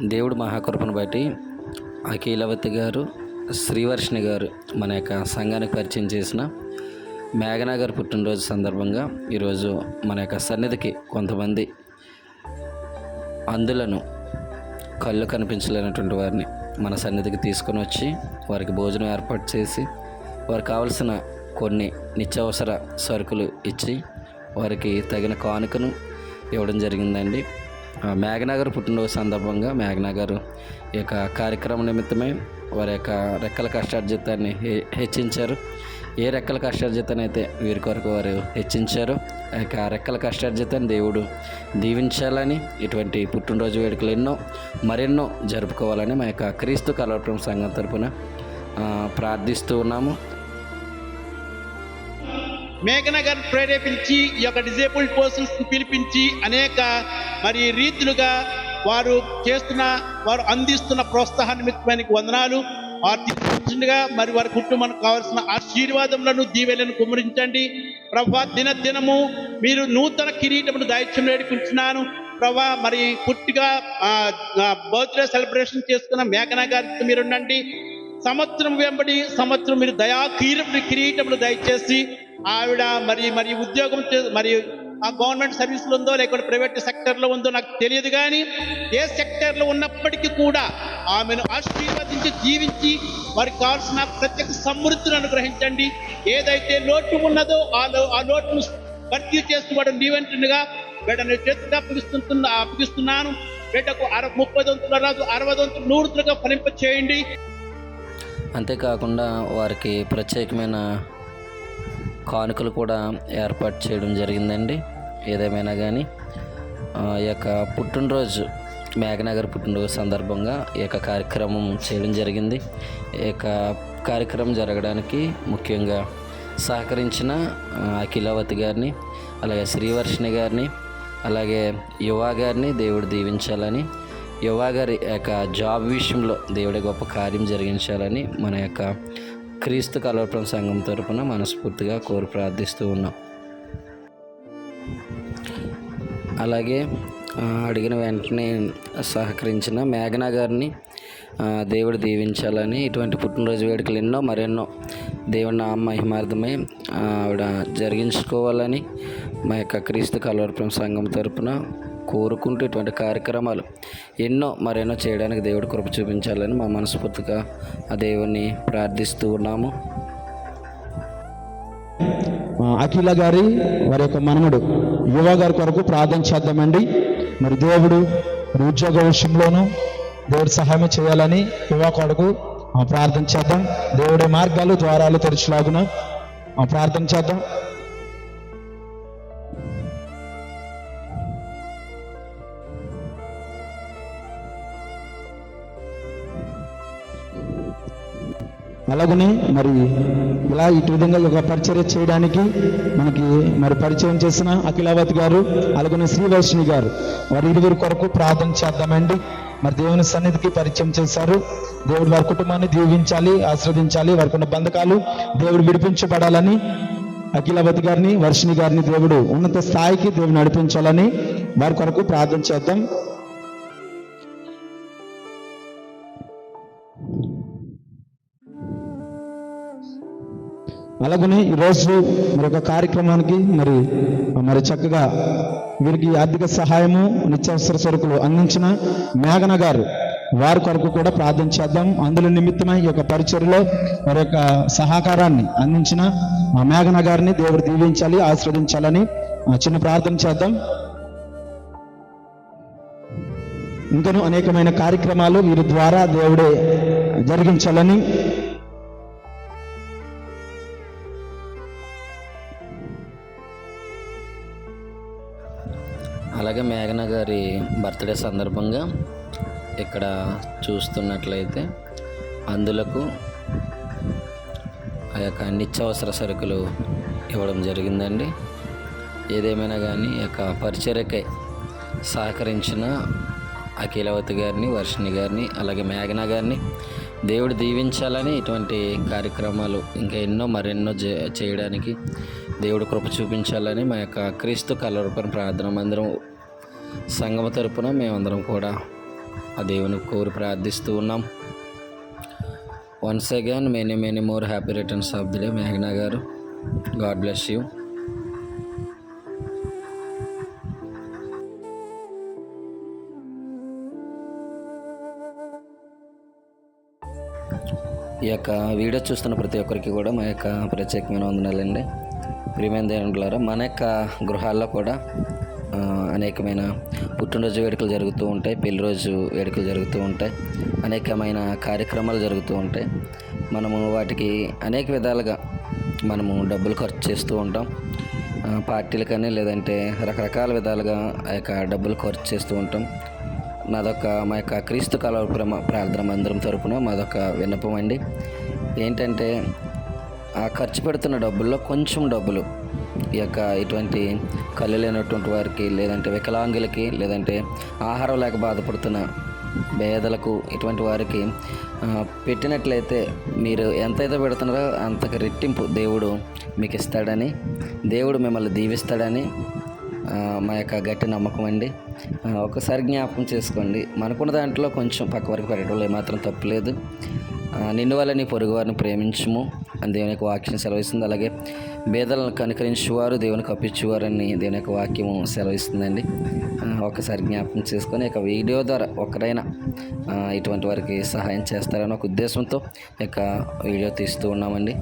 దేవుడు మహాకృపను బట్టి అఖిలవతి గారు శ్రీవర్షిణి గారు మన యొక్క సంఘానికి పరిచయం చేసిన మేఘనా గారు పుట్టినరోజు సందర్భంగా ఈరోజు మన యొక్క సన్నిధికి కొంతమంది అందులను కళ్ళు కనిపించలేనటువంటి వారిని మన సన్నిధికి తీసుకొని వచ్చి వారికి భోజనం ఏర్పాటు చేసి వారికి కావలసిన కొన్ని నిత్యావసర సరుకులు ఇచ్చి వారికి తగిన కానుకను ఇవ్వడం జరిగిందండి. మేఘనగర్ పుట్టినరోజు సందర్భంగా మేఘనగర్ ఈ యొక్క కార్యక్రమం నిమిత్తమై వారి యొక్క రెక్కల కష్టార్జితాన్ని హెచ్చించారు. ఏ రెక్కల కష్టార్జితాన్ని అయితే వీరి కొరకు వారు హెచ్చించారో ఆ యొక్క రెక్కల కష్టార్జితాన్ని దేవుడు దీవించాలని ఇటువంటి పుట్టినరోజు వేడుకలు ఎన్నో మరెన్నో జరుపుకోవాలని మా యొక్క క్రీస్తు కలవటం సంఘం తరపున ప్రార్థిస్తూ ఉన్నాము. మేఘన గారు ప్రేరేపించి ఈ యొక్క డిజేబుల్డ్ పర్సన్స్ పిలిపించి అనేక మరి రీతులుగా వారు చేస్తున్న వారు అందిస్తున్న ప్రోత్సాహాన్ని నిమిత్తమైన వందనాలు ఆర్థికంగా మరి వారి కుటుంబానికి కావాల్సిన ఆశీర్వాదములను దీవెలను కుమరించండి ప్రభా దిన దినము మీరు నూతన కిరీటమును దాయిత్యం వేడుకుంటున్నాను ప్రభా మరి పుట్టిగా బర్త్డే సెలబ్రేషన్ చేసుకున్న మేఘన గారికి మీరు ఉండండి సంవత్సరం వెంబడి సంవత్సరం మీరు దయా కిరీటములు కిరీటములు దయచేసి ఆవిడ మరి మరి ఉద్యోగం చే- మరి ఆ గవర్నమెంట్ సర్వీస్లో ఉందో లేకుంటే ప్రైవేట్ సెక్టర్లో ఉందో నాకు తెలియదు కానీ ఏ సెక్టర్లో ఉన్నప్పటికీ కూడా ఆమెను ఆశీర్వదించి జీవించి వారికి కావాల్సిన ప్రత్యేక సమృద్ధిని అనుగ్రహించండి. ఏదైతే లోటు ఉన్నదో ఆ ఆ లోటును భర్తీ చేసుకోవడం నీవెంటుండగా వీడని చేతుగా అప్పగిస్తున్నా అప్పగిస్తున్నాను. వీటకు అర ముప్పై దొంతులు రాదు అరవై దొంతులు నూరుతులుగా ఫలింప చేయండి అంతేకాకుండా వారికి ప్రత్యేకమైన కానుకలు కూడా ఏర్పాటు చేయడం జరిగిందండి. ఏదేమైనా కానీ ఈ యొక్క పుట్టినరోజు మేఘనగర్ పుట్టినరోజు సందర్భంగా ఈ యొక్క కార్యక్రమం చేయడం జరిగింది. ఈ యొక్క కార్యక్రమం జరగడానికి ముఖ్యంగా సహకరించిన అఖిలావతి గారిని అలాగే శ్రీవర్షిణి గారిని అలాగే యువా గారిని దేవుడు దీవించాలని యువా గారి యొక్క జాబ్ విషయంలో దేవుడి గొప్ప కార్యం జరిగించాలని మన యొక్క క్రీస్తు కలవటం సంఘం తరపున మనస్ఫూర్తిగా కోరి ప్రార్థిస్తూ ఉన్నాం. అలాగే అడిగిన వెంటనే సహకరించిన మేఘనా గారిని దేవుడు దీవించాలని ఇటువంటి పుట్టినరోజు వేడుకలు ఎన్నో మరెన్నో దేవుడి నామ మహిమార్థమే ఆవిడ జరిగించుకోవాలని మా యొక్క క్రీస్తు కలవరపురం సంఘం తరపున కోరుకుంటూ ఇటువంటి కార్యక్రమాలు ఎన్నో మరెన్నో చేయడానికి దేవుడు కృప చూపించాలని మా మనస్ఫూర్తిగా ఆ దేవుణ్ణి ప్రార్థిస్తూ ఉన్నాము. అఖిల గారి వారి యొక్క మనముడు యువ గారి కొరకు ప్రార్థన చేద్దామండి. మరి దేవుడు ఉద్యోగ విషయంలోనూ దేవుడు సహాయం చేయాలని యువ కొరకు ఆ, ప్రార్థన చేద్దాం. దేవుడి మార్గాలు ద్వారాలు తెరచులాగున ఆ, ప్రార్థన చేద్దాం. అలాగనే మరి ఇలా ఇటు విధంగా ఒక పరిచర్య చేయడానికి మనకి మరి పరిచయం చేసిన అఖిలావతి గారు అలాగనే శ్రీవర్షిణి గారు. వారి ఇరువురు కొరకు ప్రార్థన చేద్దామండి. మరి దేవుని సన్నిధికి పరిచయం చేశారు. దేవుడు వారి కుటుంబాన్ని దీవించాలి ఆశ్రవదించాలి వారికి ఉన్న బంధకాలు దేవుడు విడిపించబడాలని అఖిలావతి గారిని వర్షిణి గారిని దేవుడు ఉన్నత స్థాయికి దేవుడు నడిపించాలని వారి కొరకు ప్రార్థన చేద్దాం. అలాగనే ఈరోజు మరి ఒక కార్యక్రమానికి మరి మరి చక్కగా వీరికి ఆర్థిక సహాయము నిత్యావసర సరుకులు అందించిన మేఘన గారు వారి కొరకు కూడా ప్రార్థన చేద్దాం. అందులో నిమిత్తమై ఈ యొక్క పరిచర్లో వారి యొక్క సహకారాన్ని అందించిన ఆ మేఘన గారిని దేవుడు దీవించాలి ఆశీర్వదించాలని చిన్న ప్రార్థన చేద్దాం. ఇంకను అనేకమైన కార్యక్రమాలు వీరి ద్వారా దేవుడే జరిగించాలని అలాగే మేఘన గారి బర్త్డే సందర్భంగా ఇక్కడ చూస్తున్నట్లయితే అందులకు ఆ యొక్క నిత్యావసర సరుకులు ఇవ్వడం జరిగిందండి. ఏదేమైనా కానీ యొక్క పరిచర్యకై సహకరించిన అఖిలవతి గారిని వర్షిణి గారిని అలాగే మేఘన గారిని దేవుడు దీవించాలని ఇటువంటి కార్యక్రమాలు ఇంకా ఎన్నో మరెన్నో చేయడానికి దేవుడు కృప చూపించాలని మా యొక్క క్రీస్తు కలరూపణ ప్రార్థన మందిరం సంగమ తరపున మేమందరం కూడా ఆ దేవుని కోరి ప్రార్థిస్తూ ఉన్నాం. Once again many many more happy returns of the day మేఘనా గారు గాడ్ బ్లెస్ యూ ఈ యొక్క వీడియో చూస్తున్న ప్రతి ఒక్కరికి కూడా మా యొక్క ప్రత్యేకమైన వందనాలండి. ప్రియమైన దేవులారా మన యొక్క గృహాల్లో కూడా అనేకమైన పుట్టినరోజు వేడుకలు జరుగుతూ ఉంటాయి పెళ్ళి రోజు వేడుకలు జరుగుతూ ఉంటాయి అనేకమైన కార్యక్రమాలు జరుగుతూ ఉంటాయి. మనము వాటికి అనేక విధాలుగా మనము డబ్బులు ఖర్చు చేస్తూ ఉంటాం. పార్టీలకని లేదంటే రకరకాల విధాలుగా ఆ యొక్క డబ్బులు ఖర్చు చేస్తూ ఉంటాం. నాదొక మా యొక్క క్రీస్తు కలవపురం ప్రార్థన మందిరం తరపున మాదొక విన్నపం అండి. ఏంటంటే ఆ ఖర్చు పెడుతున్న డబ్బుల్లో కొంచెం డబ్బులు. ఈ యొక్క ఇటువంటి కళ్ళు లేనటువంటి వారికి లేదంటే వికలాంగులకి లేదంటే ఆహారం లేక బాధపడుతున్న పేదలకు ఇటువంటి వారికి పెట్టినట్లయితే మీరు ఎంతైతే పెడుతున్నారో అంతకు రెట్టింపు దేవుడు మీకు ఇస్తాడని దేవుడు మిమ్మల్ని దీవిస్తాడని మా యొక్క గట్టి నమ్మకం అండి. ఒకసారి జ్ఞాపకం చేసుకోండి. మనకున్న దాంట్లో కొంచెం పక్క వరకు పెట్టడంలో ఏమాత్రం తప్పులేదు నిన్ను వల్ల నీ పొరుగువారిని ప్రేమించము ప్రేమించుము. అని దేవుని యొక్క వాక్యం సెలవిస్తుంది. అలాగే బేదలను కనుకరించేవారు దేవుని కప్పించేవారని దేవుని యొక్క వాక్యము సెలవిస్తుందండి. ఒకసారి జ్ఞాపకం చేసుకొని ఇక వీడియో ద్వారా ఒకరైనా ఇటువంటి వారికి సహాయం చేస్తారని ఒక ఉద్దేశంతో ఇక వీడియో తీస్తూ ఉన్నామండి.